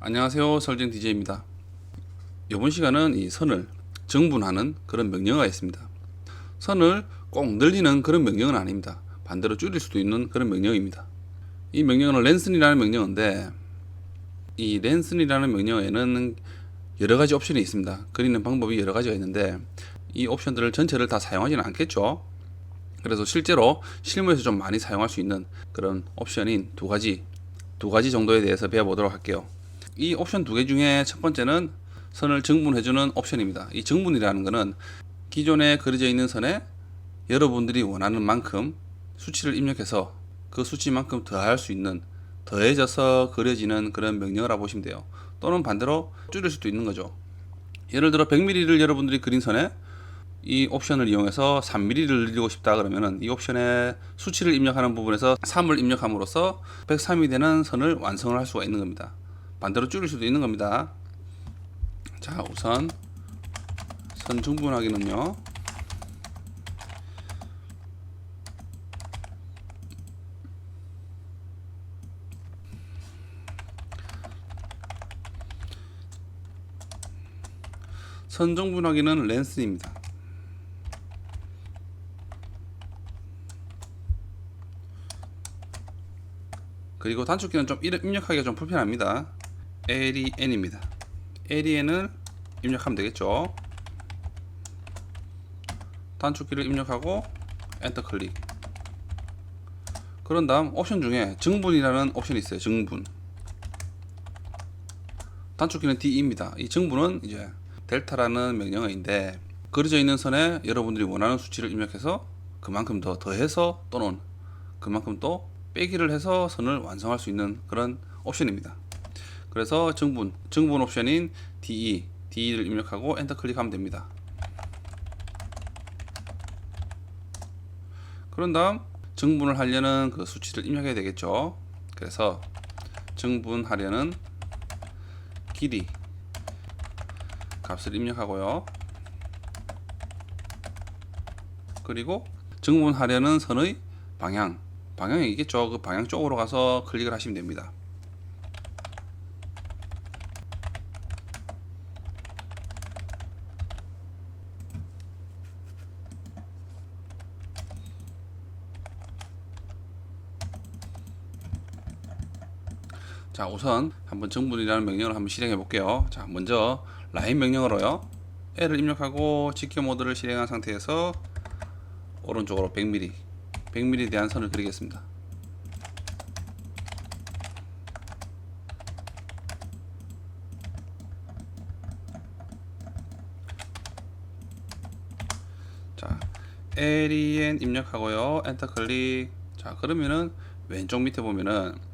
안녕하세요. 설정 DJ입니다. 이번 시간은 이 선을 정분하는 그런 명령어가 있습니다. 선을 꼭 늘리는 그런 명령은 아닙니다. 반대로 줄일 수도 있는 그런 명령입니다. 이 명령어는 랜슨이라는 명령어인데 이 랜슨이라는 명령어에는 여러 가지 옵션이 있습니다. 그리는 방법이 여러 가지가 있는데 이 옵션들을 전체를 다 사용하지는 않겠죠? 그래서 실제로 실무에서 좀 많이 사용할 수 있는 그런 옵션인 두 가지 두 가지 정도에 대해서 배워보도록 할게요. 이 옵션 두 개 중에 첫 번째는 선을 정분해주는 옵션입니다. 이 정분이라는 것은 기존에 그려져 있는 선에 여러분들이 원하는 만큼 수치를 입력해서 그 수치만큼 더할 수 있는 더해져서 그려지는 그런 명령어라 보시면 돼요. 또는 반대로 줄일 수도 있는 거죠. 예를 들어 100mm를 여러분들이 그린 선에 이 옵션을 이용해서 3mm를 늘리고 싶다 그러면은 이 옵션에 수치를 입력하는 부분에서 3을 입력함으로써 103이 되는 선을 완성을 할 수가 있는 겁니다. 반대로 줄일 수도 있는 겁니다. 자, 우선 선 중분하기는요. 선 중분하기는 랜스입니다. 그리고 단축키는 좀 입력하기가 좀 불편합니다. LEN입니다. LEN을 입력하면 되겠죠. 단축키를 입력하고 엔터 클릭. 그런 다음 옵션 중에 정분이라는 옵션이 있어요. 정분. 단축키는 D입니다. 이 정분은 이제 델타라는 명령어인데 그려져 있는 선에 여러분들이 원하는 수치를 입력해서 그만큼 더 더해서 또는 그만큼 또 빼기를 해서 선을 완성할 수 있는 그런 옵션입니다. 그래서 정분, 정분 옵션인 DE, DE를 입력하고 엔터 클릭하면 됩니다. 그런 다음 정분을 하려는 그 수치를 입력해야 되겠죠. 그래서 정분하려는 길이 값을 입력하고요. 그리고 정분하려는 선의 방향 방향이 있겠죠. 그 방향 쪽으로 가서 클릭을 하시면 됩니다. 자, 우선 한번 정분이라는 명령을 한번 실행해 볼게요. 자, 먼저 라인 명령어로요. L을 입력하고 직교 모드를 실행한 상태에서 오른쪽으로 100mm 100mm에 대한 선을 그리겠습니다. 자, LEN 입력하고요. 엔터 클릭. 자, 그러면은 왼쪽 밑에 보면은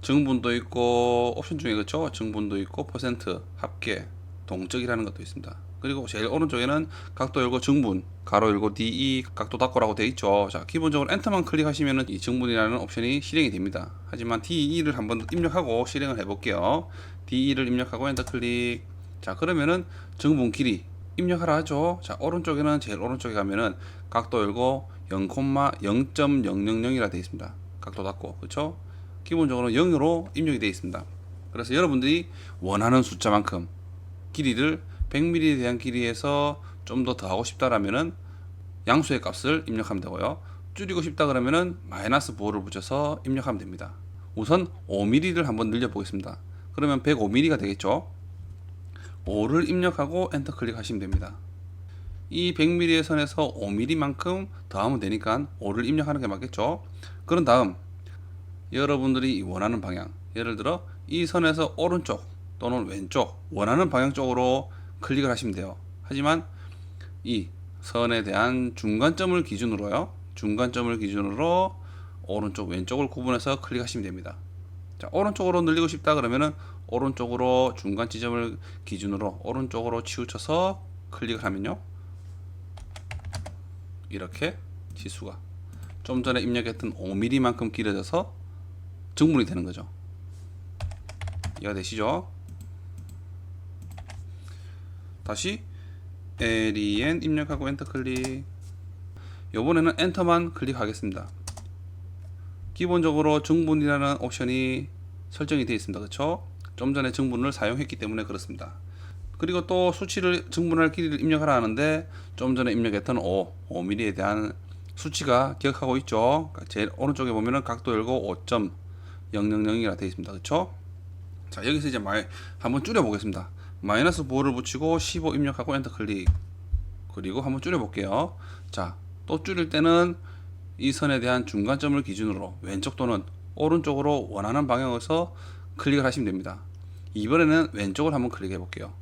정분도 있고 옵션 중에 그렇죠? 정분도 있고 퍼센트, 합계, 동적이라는 것도 있습니다. 그리고 제일 오른쪽에는 각도 열고 정분, 가로 열고 DE 각도 닫고라고 되어 있죠. 자, 기본적으로 엔터만 클릭하시면은 이 정분이라는 옵션이 실행이 됩니다. 하지만 DE를 한번 입력하고 실행을 해볼게요. DE를 입력하고 엔터 클릭. 자, 그러면은 정분 길이 입력하라 하죠. 자, 오른쪽에는 제일 오른쪽에 가면은 각도 열고 0,0.000이라 되어 있습니다. 각도 닫고, 그렇죠? 기본적으로 0으로 입력이 되어 있습니다. 그래서 여러분들이 원하는 숫자만큼 길이를 100mm에 대한 길이에서 좀 더 더하고 싶다라면은 양수의 값을 입력하면 되고요. 줄이고 싶다 그러면은 마이너스 보호를 붙여서 입력하면 됩니다. 우선 5mm를 한번 늘려 보겠습니다. 그러면 105mm가 되겠죠. 5를 입력하고 엔터 클릭하시면 됩니다. 이 100mm의 선에서 5mm만큼 더하면 되니까 5를 입력하는 게 맞겠죠. 그런 다음 여러분들이 원하는 방향, 예를 들어 이 선에서 오른쪽 또는 왼쪽 원하는 방향 쪽으로 클릭을 하시면 돼요. 하지만 이 선에 대한 중간점을 기준으로요. 중간점을 기준으로 오른쪽 왼쪽을 구분해서 클릭하시면 됩니다. 자, 오른쪽으로 늘리고 싶다 그러면은 오른쪽으로 중간 지점을 기준으로 오른쪽으로 치우쳐서 클릭을 하면요. 이렇게 지수가 좀 전에 입력했던 5mm만큼 길어져서 정분이 되는 거죠. 이해가 되시죠? 다시 LEN 입력하고 엔터 클릭. 요번에는 엔터만 클릭하겠습니다. 기본적으로 정분이라는 옵션이 설정이 되어 있습니다. 그렇죠? 좀 전에 정분을 사용했기 때문에 그렇습니다. 그리고 또 수치를 정분할 길이를 입력하라 하는데 좀 전에 입력했던 5, 5mm에 대한 수치가 기억하고 있죠. 제일 오른쪽에 보면은 각도 열고 5.000이라 되어 있습니다. 그렇죠? 자 여기서 이제 마이, 한번 줄여 보겠습니다. 마이너스 5를 붙이고 15 입력하고 엔터 클릭. 그리고 한번 줄여 볼게요. 자, 또 줄일 때는 이 선에 대한 중간점을 기준으로 왼쪽 또는 오른쪽으로 원하는 방향에서 클릭을 하시면 됩니다. 이번에는 왼쪽을 한번 클릭해 볼게요.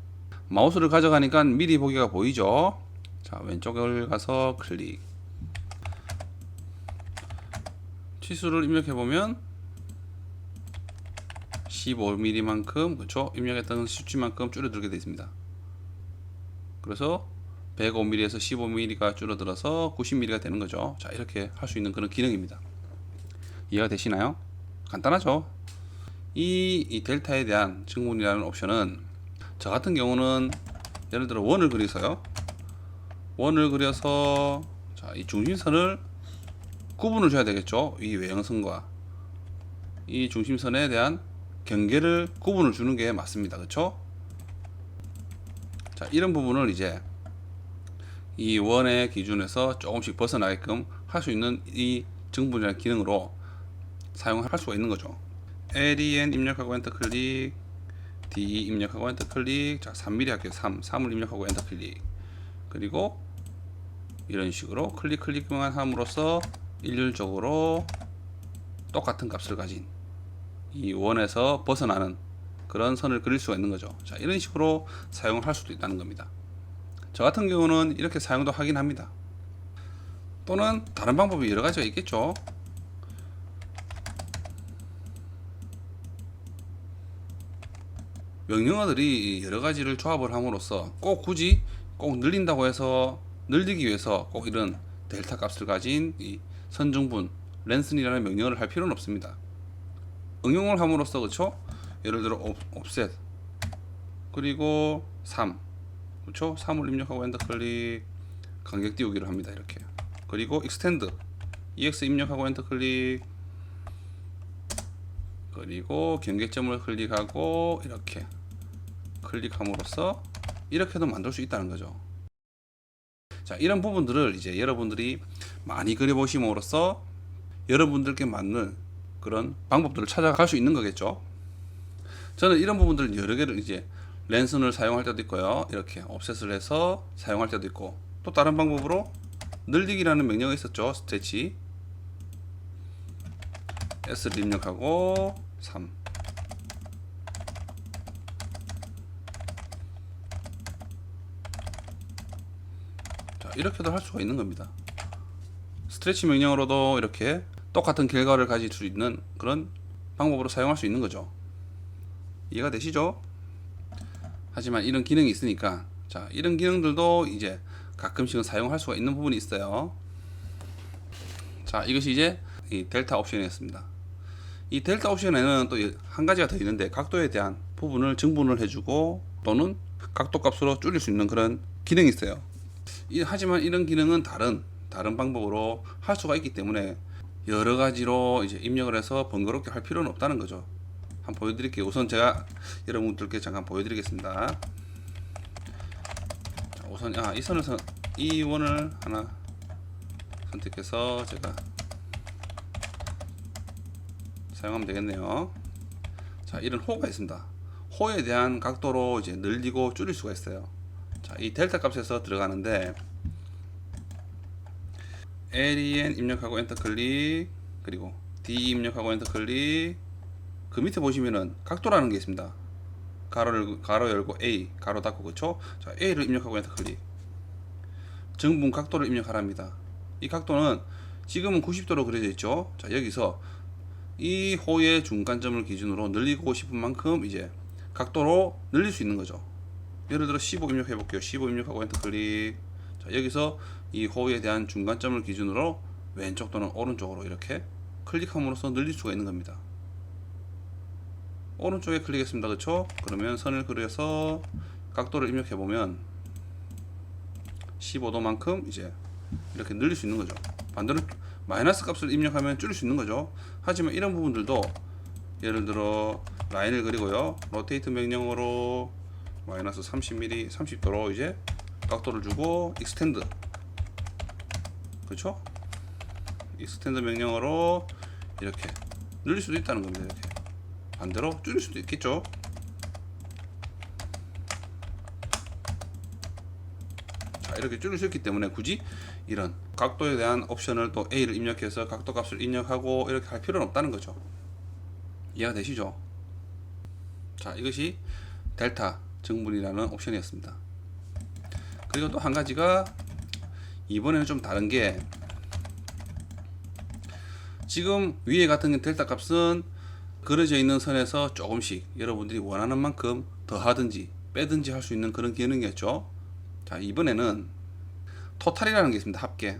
마우스를 가져가니까 미리 보기가 보이죠? 자, 왼쪽을 가서 클릭. 치수를 입력해 보면 15mm만큼 그렇죠? 입력했던 수치만큼 줄어들게 되어 있습니다. 그래서 105mm에서 15mm가 줄어들어서 90mm가 되는 거죠. 자, 이렇게 할 수 있는 그런 기능입니다. 이해가 되시나요? 간단하죠? 이, 이 델타에 대한 증문이라는 옵션은 저 같은 경우는 예를 들어 원을 그리서요. 원을 그려서 자, 이 중심선을 구분을 줘야 되겠죠. 이 외형선과 이 중심선에 대한 경계를 구분을 주는 게 맞습니다. 그렇죠? 자, 이런 부분을 이제 이 원의 기준에서 조금씩 벗어나게끔 할 수 있는 이 정분이라는 기능으로 사용할 수가 있는 거죠. LEN 입력하고 엔터 클릭, D 입력하고 엔터 클릭, 자 3mm 할게요. 3, 3을 입력하고 엔터 클릭. 그리고 이런 식으로 클릭 클릭만 함으로써 일률적으로 똑같은 값을 가진 이 원에서 벗어나는 그런 선을 그릴 수가 있는 거죠. 자, 이런 식으로 사용을 할 수도 있다는 겁니다. 저 같은 경우는 이렇게 사용도 하긴 합니다. 또는 다른 방법이 여러 가지가 있겠죠. 명령어들이 여러 가지를 조합을 함으로써 꼭 굳이 꼭 늘린다고 해서 늘리기 위해서 꼭 이런 델타 값을 가진 이 선중분 랜슨이라는 명령어를 할 필요는 없습니다. 응용을 함으로써 그렇죠? 예를 들어 옵 셋 그리고 3 그렇죠? 3을 입력하고 엔터 클릭 간격 띄우기를 합니다. 이렇게. 그리고 익스텐드 EX 입력하고 엔터 클릭 그리고 경계점을 클릭하고 이렇게 클릭함으로써 이렇게도 만들 수 있다는 거죠. 자, 이런 부분들을 이제 여러분들이 많이 그려보심으로써 여러분들께 맞는 그런 방법들을 찾아갈 수 있는 거겠죠. 저는 이런 부분들 여러 개를 이제 랜선을 사용할 때도 있고요. 이렇게 옵셋을 해서 사용할 때도 있고 또 다른 방법으로 늘리기라는 명령이 있었죠. 스트레치 S를 입력하고 3 자, 이렇게도 할 수가 있는 겁니다. 스트레치 명령으로도 이렇게 똑같은 결과를 가질 수 있는 그런 방법으로 사용할 수 있는 거죠. 이해가 되시죠? 하지만 이런 기능이 있으니까 자 이런 기능들도 이제 가끔씩은 사용할 수가 있는 부분이 있어요. 자 이것이 이제 이 델타 옵션이었습니다. 이 델타 옵션에는 또 한 가지가 더 있는데 각도에 대한 부분을 정분을 해주고 또는 각도 값으로 줄일 수 있는 그런 기능이 있어요. 이, 하지만 이런 기능은 다른 다른 방법으로 할 수가 있기 때문에 여러 가지로 이제 입력을 해서 번거롭게 할 필요는 없다는 거죠. 한번 보여드릴게요. 우선 제가 여러분들께 잠깐 보여드리겠습니다. 자, 우선 아, 이 선을 선, 이 원을 하나 선택해서 제가 사용하면 되겠네요. 자, 이런 호가 있습니다. 호에 대한 각도로 이제 늘리고 줄일 수가 있어요. 자, 이 델타 값에서 들어가는데 len 입력하고 엔터 클릭 그리고 d 입력하고 엔터 클릭 그 밑에 보시면은 각도라는 게 있습니다. 가로를 가로 열고 A 가로 닫고 그쵸? 자 A를 입력하고 엔터 클릭. 정분 각도를 입력하랍니다. 이 각도는 지금은 90도로 그려져 있죠. 자 여기서 이 호의 중간점을 기준으로 늘리고 싶은 만큼 이제 각도로 늘릴 수 있는 거죠. 예를 들어 15 입력해 볼게요. 15 입력하고 엔터 클릭. 자 여기서 이 호에 대한 중간점을 기준으로 왼쪽 또는 오른쪽으로 이렇게 클릭함으로써 늘릴 수가 있는 겁니다. 오른쪽에 클릭했습니다. 그렇죠? 그러면 선을 그려서 각도를 입력해 보면 15도만큼 이제 이렇게 늘릴 수 있는 거죠. 반대로 마이너스 값을 입력하면 줄일 수 있는 거죠. 하지만 이런 부분들도 예를 들어 라인을 그리고요. 로테이트 명령어로 마이너스 30mm 30도로 이제 각도를 주고 익스텐드 그렇죠? 익스텐드 명령어로 이렇게 늘릴 수도 있다는 겁니다. 이렇게 반대로 줄일 수도 있겠죠. 자 이렇게 줄일 수 있기 때문에 굳이 이런 각도에 대한 옵션을 또 A를 입력해서 각도 값을 입력하고 이렇게 할 필요는 없다는 거죠. 이해가 되시죠? 자 이것이 델타 정분이라는 옵션이었습니다. 그리고 또 한 가지가 이번에는 좀 다른 게 지금 위에 같은 델타 값은 그려져 있는 선에서 조금씩 여러분들이 원하는 만큼 더 하든지 빼든지 할 수 있는 그런 기능이었죠. 자 이번에는 토탈이라는 게 있습니다. 합계.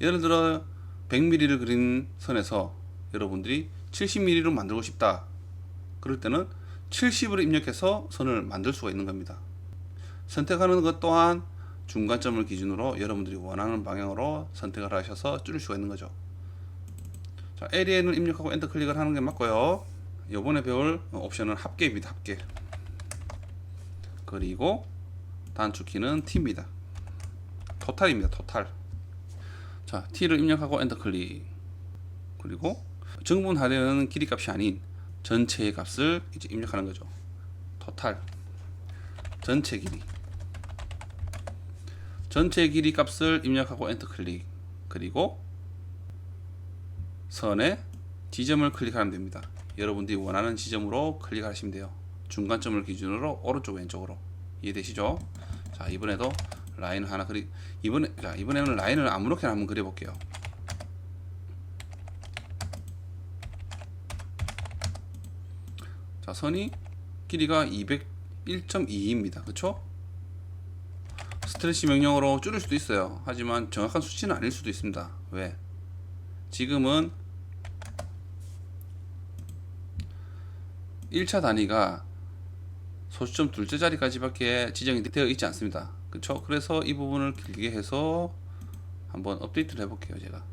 예를 들어 100mm를 그린 선에서 여러분들이 70mm로 만들고 싶다. 그럴 때는 70으로 입력해서 선을 만들 수가 있는 겁니다. 선택하는 것 또한 중간점을 기준으로 여러분들이 원하는 방향으로 선택을 하셔서 줄일 수가 있는 거죠. 자, 에리에는 입력하고 엔터 클릭을 하는 게 맞고요. 이번에 배울 옵션은 합계입니다. 합계. 그리고 단축키는 T입니다. 토탈입니다. 토탈. 자, T를 입력하고 엔터 클릭. 그리고 정분하려는 길이 값이 아닌 전체의 값을 이제 입력하는 거죠. 토탈. 전체 길이. 전체 길이 값을 입력하고 엔터 클릭. 그리고 선의 지점을 클릭하면 됩니다. 여러분들이 원하는 지점으로 클릭하시면 돼요. 중간점을 기준으로 오른쪽 왼쪽으로 이해되시죠? 자 이번에도 라인 하나 그리 이번에 자 이번에는 라인을 아무렇게나 한번 그려볼게요. 자 선이 길이가 201.2입니다. 그렇죠? 스트레치 명령어로 줄일 수도 있어요. 하지만 정확한 수치는 아닐 수도 있습니다. 왜? 지금은 1차 단위가 소수점 둘째 자리까지밖에 지정이 되어 있지 않습니다. 그렇죠? 그래서 이 부분을 길게 해서 한번 업데이트를 해볼게요. 제가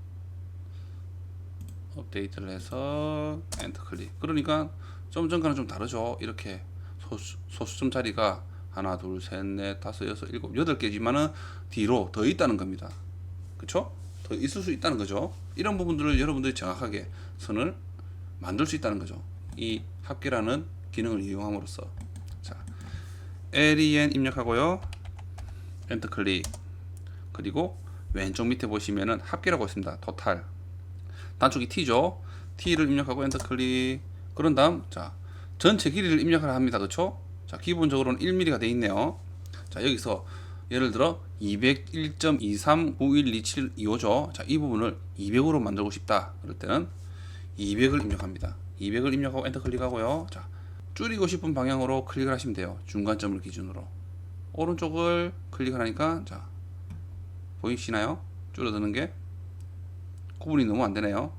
업데이트를 해서 엔터 클릭. 그러니까 좀 전과는 좀 다르죠. 이렇게 소수, 소수점 자리가 하나, 둘, 셋, 넷, 다섯, 여섯, 일곱, 여덟 개지만은 뒤로 더 있다는 겁니다. 그렇죠? 더 있을 수 있다는 거죠. 이런 부분들을 여러분들이 정확하게 선을 만들 수 있다는 거죠. 이 합계라는 기능을 이용함으로써. 자 len 입력하고요. 엔터 클릭 그리고 왼쪽 밑에 보시면은 합계라고 있습니다. 토탈 단축이 t죠. T를 입력하고 엔터 클릭 그런 다음 자 전체 길이를 입력을 합니다. 그렇죠 자 기본적으로는 1mm가 돼 있네요 자 여기서 예를 들어 201.23912725죠 자 이 부분을 200으로 만들고 싶다 그럴 때는 200을 입력합니다 200을 입력하고 엔터 클릭하고요. 자, 줄이고 싶은 방향으로 클릭을 하시면 돼요. 중간점을 기준으로. 오른쪽을 클릭을 하니까 자, 보이시나요? 줄어드는 게 구분이 너무 안 되네요.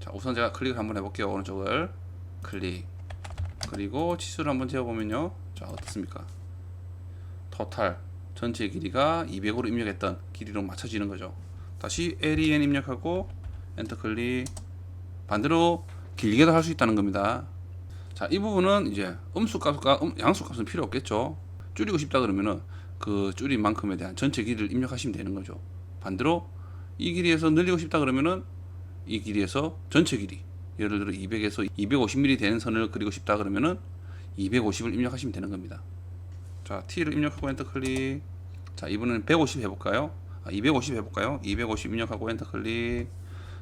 자, 우선 제가 클릭을 한번 해 볼게요. 오른쪽을 클릭. 그리고 치수를 한번 재어보면요. 자, 어떻습니까? 토탈 전체 길이가 200으로 입력했던 길이로 맞춰지는 거죠. 다시 len 입력하고 엔터 클릭. 반대로 길게도 할 수 있다는 겁니다. 자, 이 부분은 이제 음수 값과 음, 양수 값은 필요 없겠죠. 줄이고 싶다 그러면은 그 줄인 만큼에 대한 전체 길이를 입력하시면 되는 거죠. 반대로 이 길이에서 늘리고 싶다 그러면은 이 길이에서 전체 길이 예를 들어 200에서 250mm 되는 선을 그리고 싶다 그러면은 250을 입력하시면 되는 겁니다. 자, T를 입력하고 엔터 클릭. 자, 이번에는 150 해볼까요? 아, 250 해볼까요? 250 입력하고 엔터 클릭.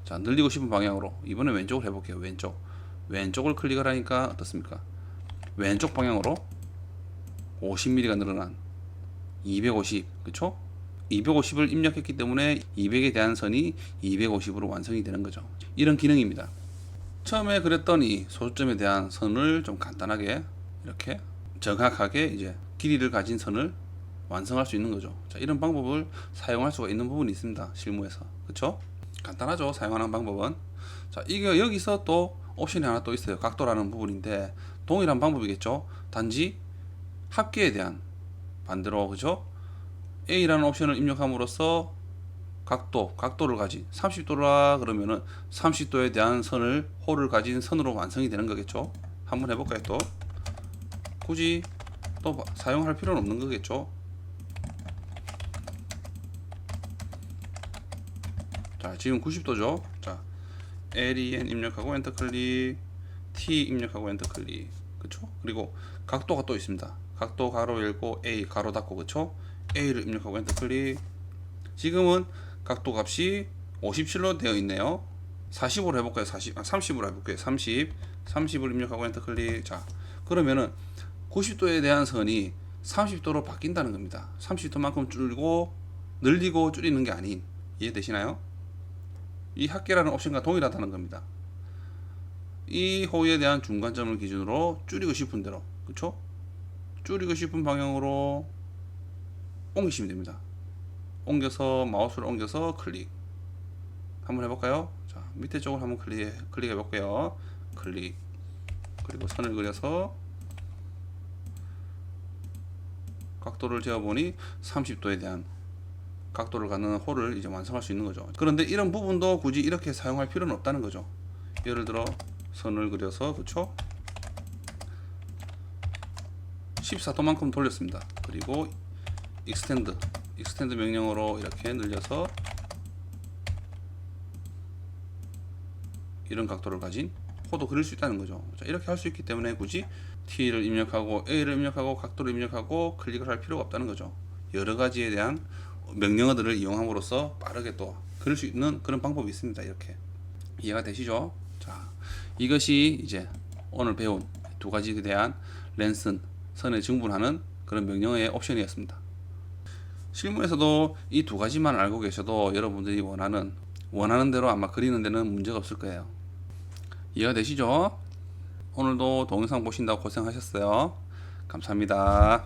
자 늘리고 싶은 방향으로 이번에 왼쪽을 해볼게요 왼쪽 왼쪽을 클릭을 하니까 어떻습니까 왼쪽 방향으로 50mm가 늘어난 250 그쵸 250을 입력했기 때문에 200에 대한 선이 250으로 완성이 되는 거죠 이런 기능입니다 처음에 그랬던 이 소수점에 대한 선을 좀 간단하게 이렇게 정확하게 이제 길이를 가진 선을 완성할 수 있는 거죠. 자 이런 방법을 사용할 수가 있는 부분이 있습니다 실무에서. 그쵸? 간단하죠 사용하는 방법은. 자 이게 여기서 또 옵션이 하나 또 있어요. 각도라는 부분인데 동일한 방법이겠죠? 단지 합계에 대한 반대로 그죠 A라는 옵션을 입력함으로써 각도, 각도를 가진 30도라 그러면은 30도에 대한 선을 호를 가진 선으로 완성이 되는 거겠죠. 한번 해볼까요 또? 굳이 또 사용할 필요는 없는 거겠죠. 자 지금 90도죠. 자 LEN 입력하고 엔터 클릭, T 입력하고 엔터 클릭, 그렇죠? 그리고 각도가 또 있습니다. 각도 가로 열고 A 가로 닫고 그렇죠? A를 입력하고 엔터 클릭. 지금은 각도 값이 57로 되어 있네요. 45로 해볼까요? 40, 아, 30으로 해볼게요. 30, 30을 입력하고 엔터 클릭. 자, 그러면은 90도에 대한 선이 30도로 바뀐다는 겁니다. 30도만큼 줄고 늘리고 줄이는 게 아닌 이해되시나요? 이 합계라는 옵션과 동일하다는 겁니다. 이 호에 대한 중간점을 기준으로 줄이고 싶은 대로, 그렇죠? 줄이고 싶은 방향으로 옮기시면 됩니다. 옮겨서 마우스를 옮겨서 클릭. 한번 해볼까요? 자, 밑에 쪽을 한번 클릭 클릭해 볼게요. 클릭. 그리고 선을 그려서 각도를 재어보니 30도에 대한 각도를 갖는 홀을 이제 완성할 수 있는 거죠. 그런데 이런 부분도 굳이 이렇게 사용할 필요는 없다는 거죠. 예를 들어 선을 그려서 그쵸? 14도만큼 돌렸습니다. 그리고 익스텐드 익스텐드 명령어로 이렇게 늘려서 이런 각도를 가진 호도 그릴 수 있다는 거죠. 자, 이렇게 할 수 있기 때문에 굳이 T를 입력하고 A를 입력하고 각도를 입력하고 클릭을 할 필요가 없다는 거죠. 여러 가지에 대한 명령어들을 이용함으로써 빠르게 또 그릴 수 있는 그런 방법이 있습니다. 이렇게 이해가 되시죠? 자, 이것이 이제 오늘 배운 두 가지에 대한 랜슨 선을 증분하는 그런 명령어의 옵션이었습니다. 실무에서도 이 두 가지만 알고 계셔도 여러분들이 원하는 원하는 대로 아마 그리는 데는 문제가 없을 거예요. 이해가 되시죠? 오늘도 동영상 보신다고 고생하셨어요. 감사합니다.